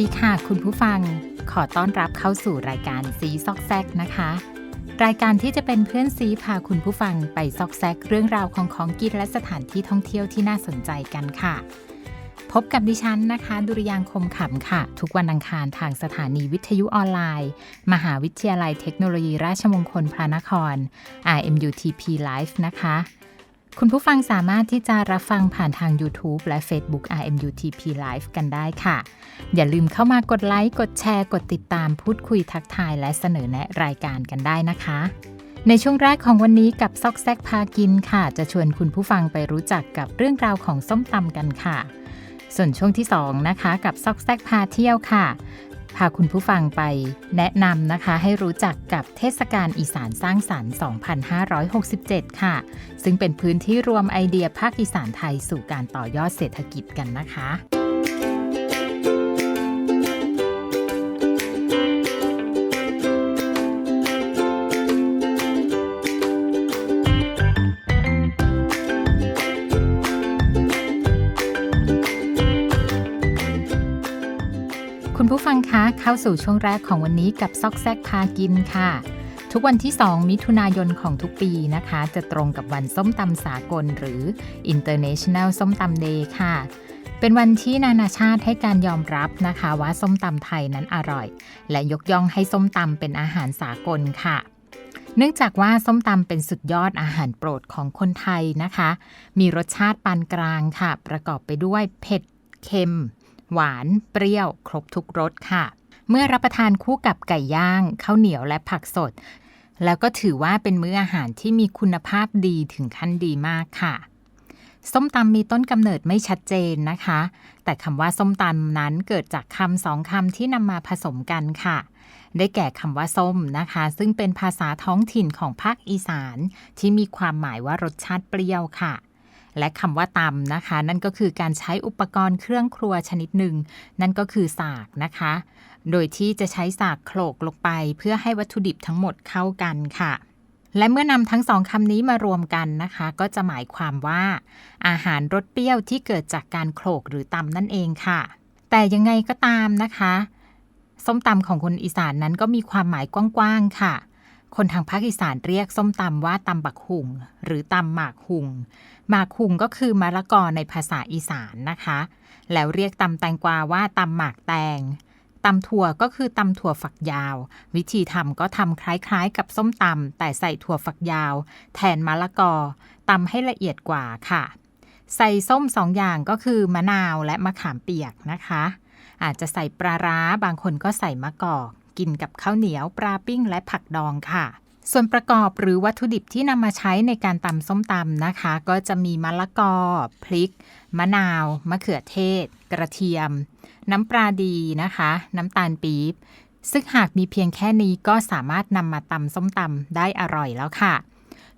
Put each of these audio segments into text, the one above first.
ดีค่ะคุณผู้ฟัง ขอต้อนรับเข้าสู่รายการซีซอกแซกนะคะ รายการที่จะเป็นเพื่อนซีพาคุณผู้ฟังไปซอกแซกเรื่องราวของของกินและสถานที่ท่องเที่ยวที่น่าสนใจกันค่ะ พบกับดิฉันนะคะ ดุริยางคมขำค่ะ ทุกวันอังคารทางสถานีวิทยุออนไลน์ มหาวิทยาลัยเทคโนโลยีราชมงคลพระนคร RMUTP Live นะคะ คุณผู้ฟังสามารถที่จะรับฟังผ่านทาง YouTube และ Facebook RMUTP Live กันได้ค่ะ อย่าลืมเข้ามากดไลค์ กดแชร์ กดติดตาม พูดคุยทักทาย และเสนอแนะรายการกันได้นะคะ ในช่วงแรกของวันนี้กับซอกแซกพากินค่ะ จะชวนคุณผู้ฟังไปรู้จักกับเรื่องราวของส้มตำกันค่ะ ส่วนช่วงที่ 2 นะคะ กับซอกแซกพาเที่ยวค่ะ พาคุณผู้ฟังไปแนะนำนะคะให้รู้จักกับเทศกาลอีสานสร้างสรรค์ 2567 ค่ะ ซึ่งเป็นพื้นที่รวมไอเดียภาคอีสานไทยสู่การต่อยอดเศรษฐกิจกันนะคะ งคะเข้าสู่ช่วงแรกของวันนี้กับซอกแซกพากินค่ะ ทุกวันที่ 2 มิถุนายนของทุกปีนะคะ จะตรงกับวันส้มตำสากล หรือ International ส้มตำ Day ค่ะเป็นวันที่นานาชาติให้การยอมรับนะคะว่าส้มตำไทยนั้นอร่อย และยกย่องให้ส้มตำเป็นอาหารสากลค่ะ เนื่องจากว่าส้มตำเป็นสุดยอดอาหารโปรดของคนไทยนะคะ มีรสชาติปานกลางค่ะ ประกอบไปด้วยเผ็ด เค็ม หวาน เปรี้ยว ครบทุกรสค่ะ เมื่อรับประทานคู่กับไก่ย่าง ข้าวเหนียวและผักสด แล้วก็ถือว่าเป็นมื้ออาหารที่มีคุณภาพดีถึงขั้นดีมากค่ะ ส้มตำมีต้นกำเนิดไม่ชัดเจนนะคะ แต่คำว่าส้มตำนั้นเกิดจากคำสองคำที่นำมาผสมกันค่ะได้แก่คำว่าส้มนะคะ ซึ่งเป็นภาษาท้องถิ่นของภาคอีสาน ที่มีความหมายว่ารสชาติเปรี้ยวค่ะ และคำว่าตำนะคะ นั่นก็คือการใช้อุปกรณ์เครื่องครัวชนิดหนึ่ง นั่นก็คือสากนะคะ โดยที่จะใช้สากโขลกลงไป เพื่อให้วัตถุดิบทั้งหมดเข้ากันค่ะ และเมื่อนำทั้งสองคำนี้มารวมกันนะคะ ก็จะหมายความว่า อาหารรสเปรี้ยวที่เกิดจากการโขลกหรือตำนั่นเองค่ะ แต่ยังไงก็ตามนะคะ ส้มตำของคนอีสานนั้นก็มีความหมายกว้างๆค่ะ คนทางภาคอีสานเรียกส้มตำว่าตำบักหุง หรือตำหมากหุง หมากหุงก็คือมะละกอในภาษาอีสานนะคะ แล้วเรียกตำแตงกวาว่าตำหมากแตงตำถั่วก็คือตำถั่วฝักยาว วิธีทำก็ทำคล้ายๆ กับส้มตำแต่ใส่ถั่วฝักยาว แทนมะละกอตำให้ละเอียดกว่าค่ะ ใส่ส้มสองอย่างก็คือมะนาวและมะขามเปียกนะคะ อาจจะใส่ปลาร้าบางคนก็ใส่มะกอก กินกับข้าวเหนียวปลาปิ้งและผักดองค่ะ ส่วนประกอบหรือวัตถุดิบที่นำมาใช้ในการตำส้มตำนะคะ ก็จะมีมะละกอ พริก มะนาว มะเขือเทศ กระเทียม น้ำปลาดีนะคะ น้ำตาลปี๊บซึ่งหากมีเพียงแค่นี้ก็สามารถนำมาตำส้มตำได้อร่อยแล้วค่ะ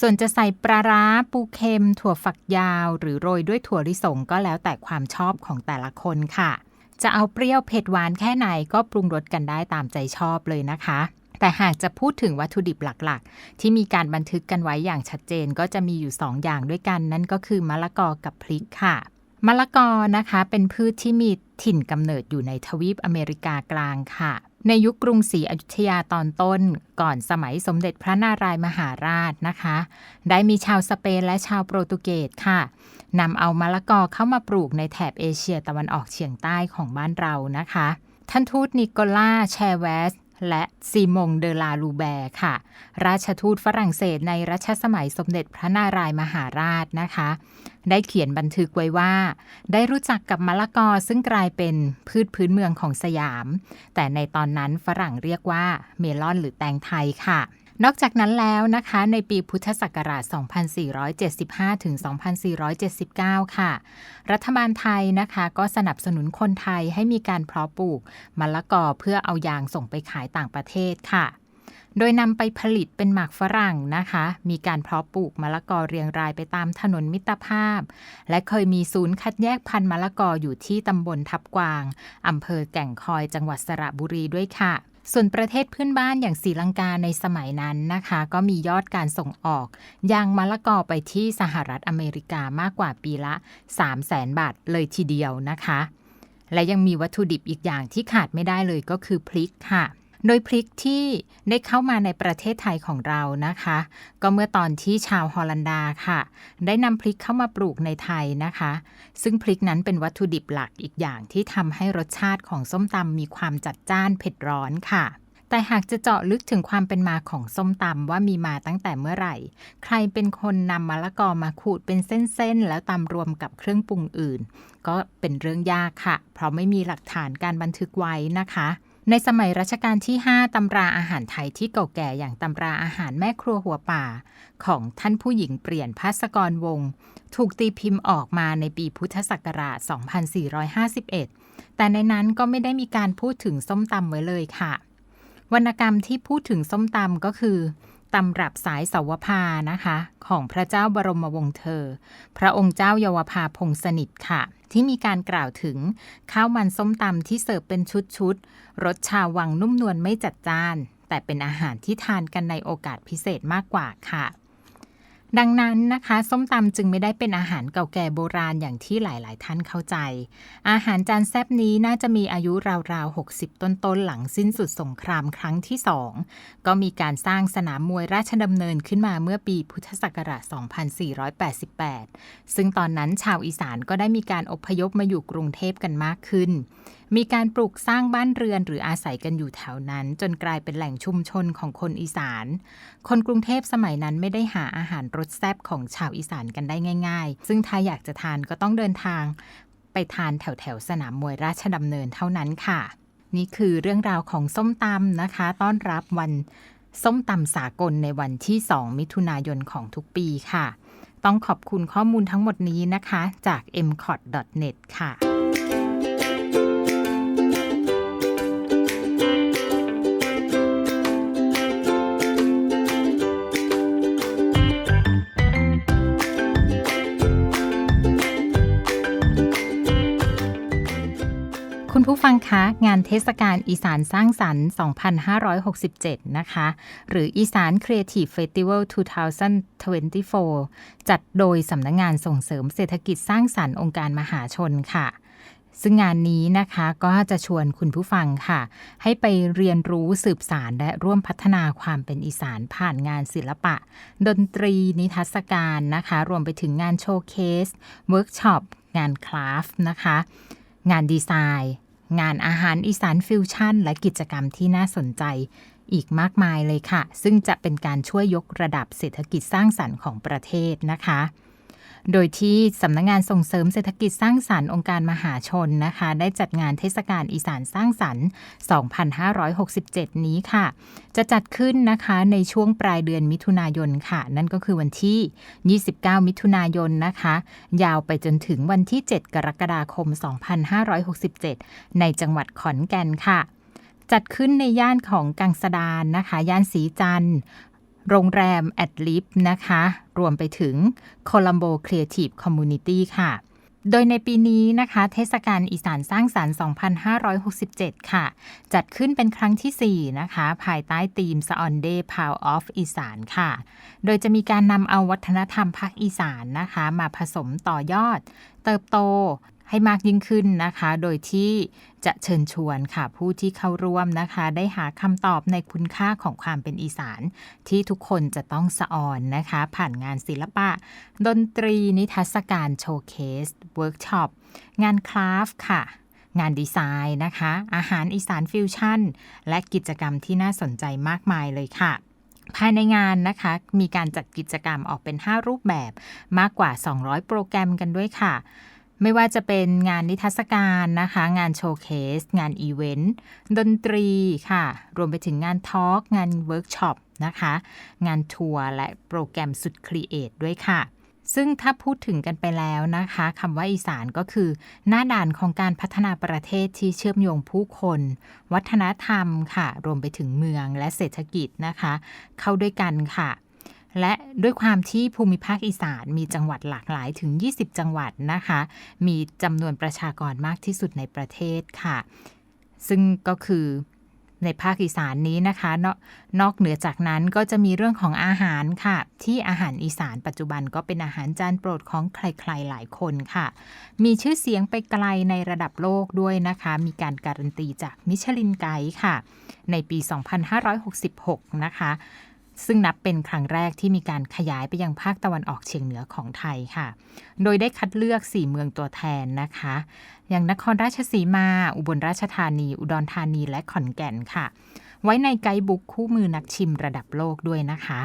ส่วนจะใส่ปลาร้าปูเค็ม ถั่วฝักยาว หรือโรยด้วยถั่วลิสงก็แล้วแต่ความชอบของแต่ละคนค่ะ จะเอาเปรี้ยวเผ็ดหวานแค่ไหนก็ปรุงรสกันได้ตามใจชอบเลยนะคะ แต่หากจะพูดถึงวัตถุดิบหลักๆ ที่มีการบันทึกกันไว้อย่างชัดเจนก็จะมีอยู่ 2 อย่างด้วยกัน นั่นก็คือมะละกอกับพริกค่ะมะละกอนะคะเป็นพืชที่มีถิ่นกำเนิดอยู่ในทวีปอเมริกากลางค่ะ ในยุคกรุงศรีอยุธยาตอนต้น ก่อนสมัยสมเด็จพระนารายมหาราชนะคะ ได้มีชาวสเปนและชาวโปรตุเกสค่ะนำเอามะละกอเข้ามาปลูกในแถบเอเชียตะวันออกเฉียงใต้ของบ้านเรานะคะ ท่านทูตนิโคล่าแชเวส และซีมงเดลาลูแบร์ค่ะ ราชทูตฝรั่งเศสในรัชสมัยสมเด็จพระนารายมหาราชนะคะ ได้เขียนบันทึกไว้ว่า ได้รู้จักกับมะละกอซึ่งกลายเป็นพืชพื้นเมืองของสยาม แต่ในตอนนั้นฝรั่งเรียกว่าเมลอนหรือแตงไทยค่ะ นอกจากนั้นแล้วนะคะในปีพุทธศักราช 2475 ถึง 2479 ค่ะ รัฐบาลไทยนะคะก็สนับสนุนคนไทยให้มีการเพาะปลูกมะละกอเพื่อเอายางส่งไปขายต่างประเทศค่ะ โดยนำไปผลิตเป็นหมากฝรั่งนะคะ มีการเพาะปลูกมะละกอเรียงรายไปตามถนนมิตรภาพ และเคยมีศูนย์คัดแยกพันธุ์มะละกออยู่ที่ตำบลทับกวางอำเภอแก่งคอยจังหวัดสระบุรีด้วยค่ะ ส่วนประเทศเพื่อนบ้านอย่างศรีลังกาในสมัยนั้นนะคะ ก็มียอดการส่งออกยางมะละกอไปที่สหรัฐอเมริกามากกว่าปีละ 3 0 0แสนบาทเลยทีเดียวนะคะ และยังมีวัตถุดิบอีกอย่างที่ขาดไม่ได้เลยก็คือพริกค่ะ โดยพริกที่ได้เข้ามาในประเทศไทยของเรานะคะ ก็เมื่อตอนที่ชาวฮอลันดาค่ะ ได้นำพริกเข้ามาปลูกในไทยนะคะ ซึ่งพริกนั้นเป็นวัตถุดิบหลักอีกอย่างที่ทำให้รสชาติของส้มตำมีความจัดจ้านเผ็ดร้อนค่ะแต่หากจะเจาะลึกถึงความเป็นมาของส้มตำว่ามีมาตั้งแต่เมื่อไหร่ ใครเป็นคนนำมะละกอมาขูดเป็นเส้นๆ แล้วตำรวมกับเครื่องปรุงอื่น ก็เป็นเรื่องยากค่ะ เพราะไม่มีหลักฐานการบันทึกไว้นะคะ ในสมัยรัชกาลที่ 5 ตำราอาหารไทยที่เก่าแก่อย่างตำราอาหารแม่ครัวหัวป่า ของท่านผู้หญิงเปลี่ยนพัสกรวงศ์ถูกตีพิมพ์ออกมาในปีพุทธศักราช 2451 แต่ในนั้นก็ไม่ได้มีการพูดถึงส้มตำไว้เลยค่ะ วรรณกรรมที่พูดถึงส้มตำก็คือ ตำรับสายเสาวภานะคะ ของพระเจ้าบรมวงศ์เธอ พระองค์เจ้าเยาวภาพงสนิทค่ะ ที่มีการกล่าวถึงข้าวมันส้มตำที่เสิร์ฟเป็นชุดๆรสชาวังนุ่มนวลไม่จัดจ้าน แต่เป็นอาหารที่ทานกันในโอกาสพิเศษมากกว่าค่ะ ดังนั้นนะคะ ส้มตำจึงไม่ได้เป็นอาหารเก่าแก่โบราณอย่างที่หลาย ๆ ท่านเข้าใจ อาหารจานแซบนี้น่าจะมีอายุราวๆ 60 ต้น ๆ หลังสิ้นสุดสงครามครั้งที่สองก็มีการสร้างสนามมวยราชดำเนินขึ้นมาเมื่อปีพุทธศักราช 2488 ซึ่งตอนนั้นชาวอีสานก็ได้มีการอพยพมาอยู่กรุงเทพกันมากขึ้น มีการปลูกสร้างบ้านเรือนหรืออาศัยกันอยู่แถวนั้น จนกลายเป็นแหล่งชุมชนของคนอีสาน คนกรุงเทพสมัยนั้นไม่ได้หาอาหารรสแซ่บของชาวอีสานกันได้ง่าย ๆ ซึ่งถ้าอยากจะทานก็ต้องเดินทาง ไปทานแถวแถวๆสนามมวยราชดำเนินเท่านั้นค่ะ นี่คือเรื่องราวของส้มตำนะคะ ต้อนรับวันส้มตำสากลในวันที่ 2 มิถุนายนของทุกปีค่ะ ต้องขอบคุณข้อมูลทั้งหมดนี้นะคะ จาก m c o t n e t ค่ะ ฟังคะงานเทศกาลอีสานสร้างสรรค์ 2567 นะคะ หรืออีสาน Creative Festival 2024 จัดโดยสำนักงงานส่งเสริมเศรษฐกิจสร้างสรรค์องค์การมหาชนค่ะซึ่งงานนี้นะคะก็จะชวนคุณผู้ฟังค่ะ ให้ไปเรียนรู้สืบสารและร่วมพัฒนาความเป็นอีสานผ่านงานศิลปะ ดนตรีนิทรรศการนะคะ รวมไปถึงงานโชว์เคส เวิร์กช็อป งานคราฟนะคะ งานดีไซน์ งานอาหารอีสานฟิวชั่น และกิจกรรมที่น่าสนใจอีกมากมายเลยค่ะ ซึ่งจะเป็นการช่วยยกระดับเศรษฐกิจสร้างสรรค์ของประเทศนะคะ โดยที่สำนักงงานส่งเสริมเศรษฐกิจสร้างสรรค์องค์การมหาชนนะคะ ได้จัดงานเทศกาลอีสานสร้างสรรค์ 2567 นี้ค่ะ จะจัดขึ้นนะคะในช่วงปลายเดือนมิถุนายนค่ะ นั่นก็คือวันที่ 29 มิถุนายนนะคะ ยาวไปจนถึงวันที่ 7 กรกฎาคม 2567 ในจังหวัดขอนแก่นค่ะจัดขึ้นในย่านของกังสดานนะคะ ย่านสีจันทร์ โรงแรมแอดลิฟนะคะ รวมไปถึง Colombo Creative Community ค่ะ โดยในปีนี้นะคะ เทศกาลอีสานสร้างสรรค์ 2567 ค่ะ จัดขึ้นเป็นครั้งที่ 4 นะคะ ภายใต้ธีม s o n Day Power of อีสานค่ะ โดยจะมีการนำเอาวัฒนธรรมภาคอีสานนะคะ มาผสมต่อยอด เติบโต ให้มากยิ่งขึ้นนะคะ โดยที่จะเชิญชวนค่ะ ผู้ที่เข้าร่วมนะคะ ได้หาคำตอบในคุณค่าของความเป็นอีสาน ที่ทุกคนจะต้องสะออนนะคะ ผ่านงานศิลปะ ดนตรีนิทรรศการโชว์เคส เวิร์กช็อป งานคราฟค่ะ งานดีไซน์นะคะ อาหารอีสานฟิวชั่น และกิจกรรมที่น่าสนใจมากมายเลยค่ะภายในงานนะคะ มีการจัดกิจกรรมออกเป็น 5 รูปแบบมากกว่า 200 โปรแกรมกันด้วยค่ะ ไม่ว่าจะเป็นงานนิทรรศการนะคะ งานโชว์เคส งานอีเวนต์ ดนตรีค่ะ รวมไปถึงงานทอล์กงานเวิร์กช็อปนะคะ งานทัวร์และโปรแกรมสุดครีเอทด้วยค่ะซึ่งถ้าพูดถึงกันไปแล้วนะคะคำว่าอีสานก็คือ หน้าด่านของการพัฒนาประเทศที่เชื่อมโยงผู้คน วัฒนธรรมค่ะ รวมไปถึงเมืองและเศรษฐกิจนะคะ เข้าด้วยกันค่ะ และด้วยความที่ภูมิภาคอีสานมีจังหวัดหลากหลายถึง 20 จังหวัดนะคะ มีจำนวนประชากรมากที่สุดในประเทศค่ะ ซึ่งก็คือในภาคอีสานนี้นะคะนอกนอกเหนือจากนั้นก็จะมีเรื่องของอาหารค่ะ ที่อาหารอีสานปัจจุบันก็เป็นอาหารจานโปรดของใครๆหลายคนค่ะ มีชื่อเสียงไปไกลในระดับโลกด้วยนะคะ มีการการันตีจากมิชลินไกด์ค่ะ ในปี 2566 นะคะ ซึ่งนับเป็นครั้งแรกที่มีการขยายไปยังภาคตะวันออกเฉียงเหนือของไทยค่ะ โดยได้คัดเลือก 4 เมืองตัวแทนนะคะ อย่างนครราชสีมา อุบลราชธานี อุดรธานีและขอนแก่นค่ะ ไว้ในไกด์บุ๊กคู่มือนักชิมระดับโลกด้วยนะคะ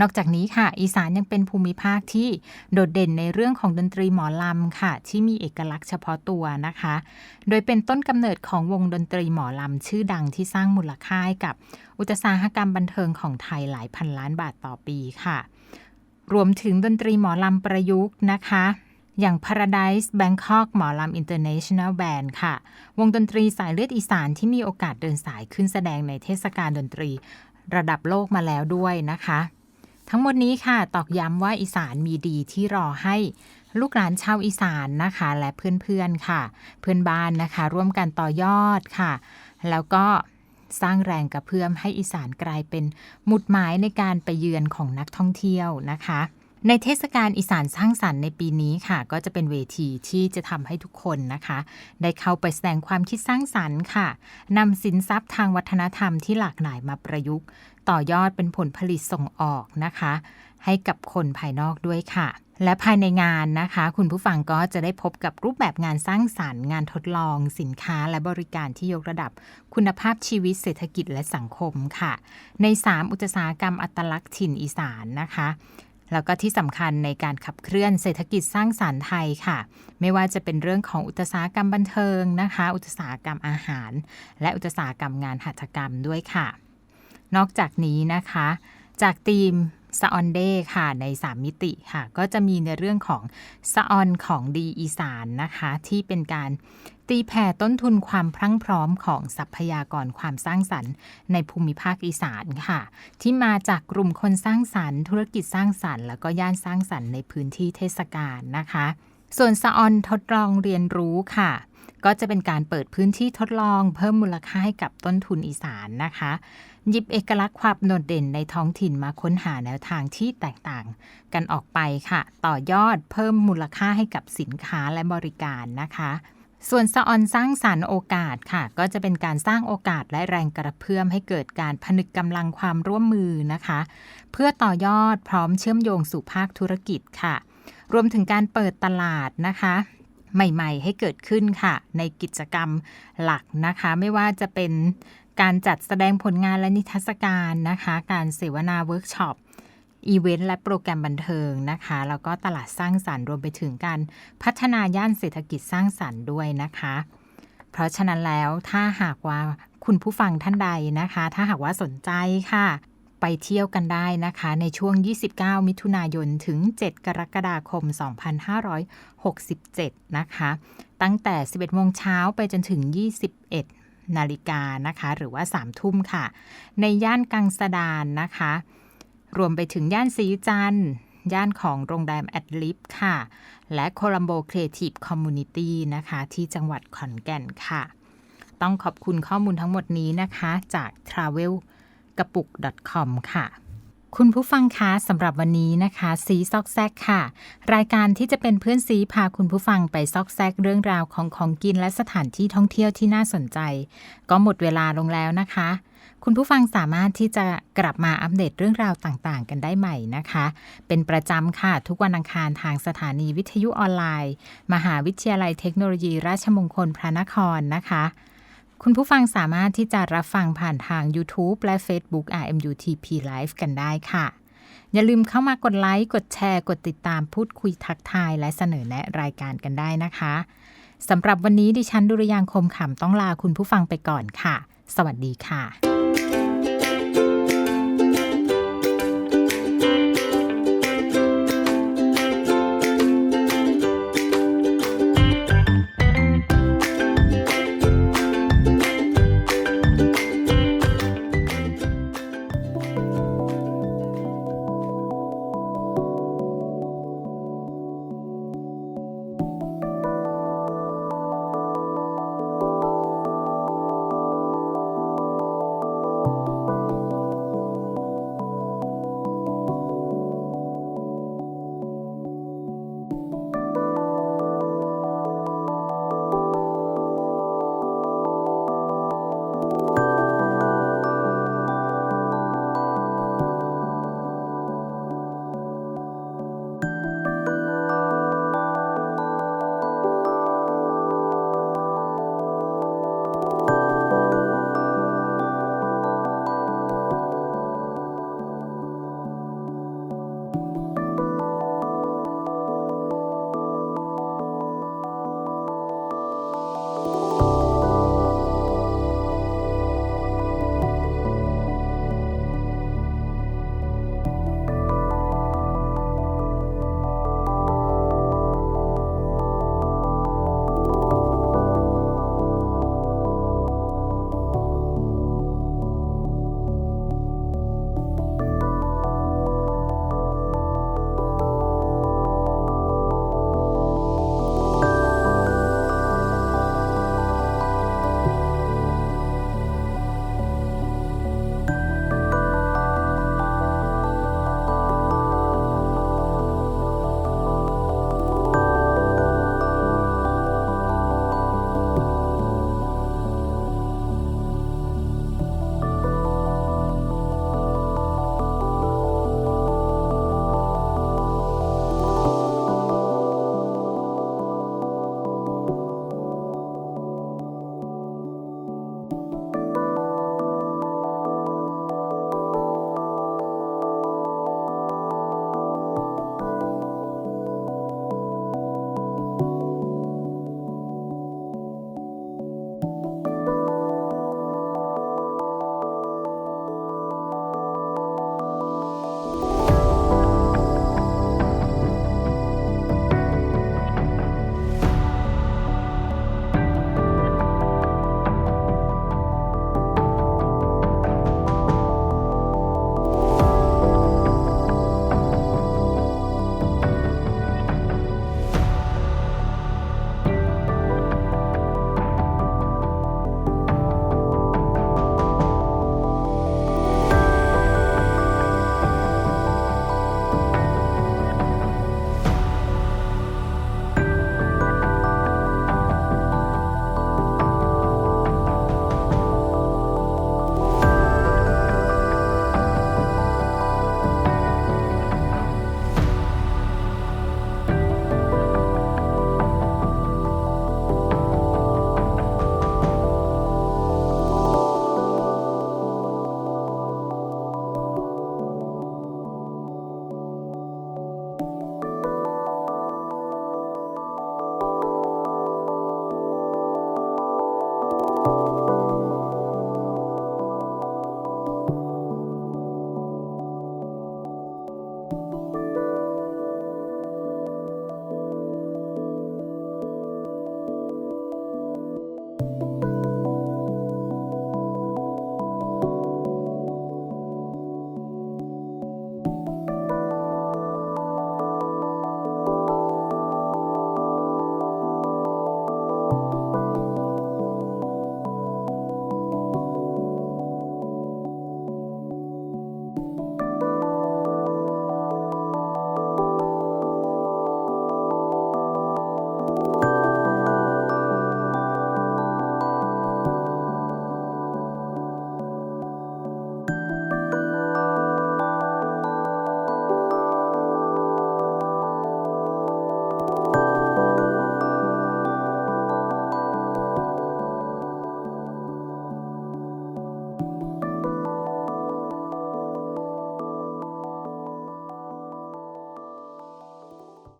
นอกจากนี้ค่ะ อีสานยังเป็นภูมิภาคที่โดดเด่นในเรื่องของดนตรีหมอลำค่ะ ที่มีเอกลักษณ์เฉพาะตัวนะคะ โดยเป็นต้นกำเนิดของวงดนตรีหมอลำชื่อดังที่สร้างมูลค่าให้กับอุตสาหกรรมบันเทิงของไทยหลายพันล้านบาทต่อปีค่ะ รวมถึงดนตรีหมอลำประยุกต์นะคะอย่าง Paradise Bangkok หมอลำ International Band ค่ะ วงดนตรีสายเลือดอีสานที่มีโอกาสเดินสายขึ้นแสดงในเทศกาลดนตรี ระดับโลกมาแล้วด้วยนะคะ ทั้งหมดนี้ค่ะ ตอกย้ำว่าอีสานมีดีที่รอให้ลูกหลานชาวอีสานนะคะ และเพื่อนๆค่ะ เพื่อนบ้านนะคะ ร่วมกันต่อยอดค่ะ แล้วก็สร้างแรงกระเพื่อมให้อีสานกลายเป็นหมุดหมายในการไปเยือนของนักท่องเที่ยวนะคะ ในเทศกาลอีสานสร้างสรรค์ในปีนี้ค่ะ ก็จะเป็นเวทีที่จะทำให้ทุกคนนะคะ ได้เข้าไปแสดงความคิดสร้างสรรค์ค่ะนำสินทรัพย์ทางวัฒนธรรมที่หลากหลายมาประยุกต์ ต่อยอดเป็นผลผลิตส่งออกนะคะ ให้กับคนภายนอกด้วยค่ะ และภายในงานนะคะ คุณผู้ฟังก็จะได้พบกับรูปแบบงานสร้างสรรค์ งานทดลองสินค้าและบริการที่ยกระดับคุณภาพชีวิตเศรษฐกิจและสังคมค่ะ ใน 3 อุตสาหกรรมอัตลักษณ์ถิ่นอีสานนะคะแล้วก็ที่สำคัญในการขับเคลื่อนเศรษฐกิจสร้างสารรค์ไทยค่ะ ไม่ว่าจะเป็นเรื่องของอุตสาหกรรมบันเทิงนะคะ อุตสาหกรรมอาหาร และอุตสาหกรรมงานหัตถกรรมด้วยค่ะ นอกจากนี้นะคะ จากทีมสออนเดค่ะใน 3 มิติค่ะ ก็จะมีในเรื่องของสออนของดีอีสานนะคะ ที่เป็นการตีแผ่ต้นทุนความพรั่งพร้อมของทรัพยากรความสร้างสรรค์ ในภูมิภาคอีสานค่ะ ที่มาจากกลุ่มคนสร้างสรรค์ ธุรกิจสร้างสรรค์แล้วก็ย่านสร้างสรรค์ในพื้นที่เทศกาลนะคะ ส่วนสออนทดลองเรียนรู้ค่ะก็จะเป็นการเปิดพื้นที่ทดลองเพิ่มมูลค่าให้กับต้นทุนอีสานนะคะ หยิบเอกลักษณ์ความโดดเด่นในท้องถิ่นมาค้นหาแนวทางที่แตกต่างกันออกไปค่ะ ต่อยอดเพิ่มมูลค่าให้กับสินค้าและบริการนะคะ ส่วนสะออนสร้างสารรค์โอกาสค่ะ ก็จะเป็นการสร้างโอกาสและแรงกระเพื่อมให้เกิดการผนึกกำลังความร่วมมือนะคะ เพื่อต่อยอดพร้อมเชื่อมโยงสู่ภาคธุรกิจค่ะ รวมถึงการเปิดตลาดนะคะใหม่ ๆ ให้เกิดขึ้นค่ะ ในกิจกรรมหลักนะคะ ไม่ว่าจะเป็น การจัดแสดงผลงานและนิทรรศการนะคะ การเสวนาเวิร์กช็อปอีเวนต์และโปรแกรมบันเทิงนะคะ แล้วก็ตลาดสร้างสรรค์รวมไปถึงการพัฒนาย่านเศรษฐกิจสร้างสรรค์ด้วยนะคะ เพราะฉะนั้นแล้วถ้าหากว่าคุณผู้ฟังท่านใดนะคะ ถ้าหากว่าสนใจค่ะ ไปเที่ยวกันได้นะคะ ในช่วง 29 มิถุนายนถึง 7 กรกฎาคม 2567 นะคะ ตั้งแต่ 11โมงเช้าไปจนถึง 21 นาฬิกานะคะหรือว่า3ทุ่มค่ะ ในย่านกังสดานนะคะ รวมไปถึงย่านสีจันย่านของโรงแรมแอดลิฟค่ะ และโคลัมโบครีเอทีฟคอมมูนิตี้นะคะ ที่จังหวัดขอนแก่นค่ะ ต้องขอบคุณข้อมูลทั้งหมดนี้นะคะ จาก travel กระปุก .com ค่ะ คุณผู้ฟังคะสำหรับวันนี้นะคะซีซอกแซกค่ะ รายการที่จะเป็นเพื่อนซีพาคุณผู้ฟังไปซอกแซกเรื่องราวของของกินและสถานที่ท่องเที่ยวที่น่าสนใจ ก็หมดเวลาลงแล้วนะคะ คุณผู้ฟังสามารถที่จะกลับมาอัปเดตเรื่องราวต่างๆ กันได้ใหม่นะคะ เป็นประจำค่ะ ทุกวันอังคารทางสถานีวิทยุออนไลน์ มหาวิทยาลัยเทคโนโลยี ราชมงคลพระนครนะคะ คุณผู้ฟังสามารถที่จะรับฟังผ่านทาง YouTube และ Facebook RMUTP Live กันได้ค่ะ อย่าลืมเข้ามากดไลค์ กดแชร์ กดติดตามพูดคุยทักทาย และเสนอแนะรายการกันได้นะคะสำหรับวันนี้ดิฉันดุริยางคมขำต้องลาคุณผู้ฟังไปก่อนค่ะ สวัสดีค่ะ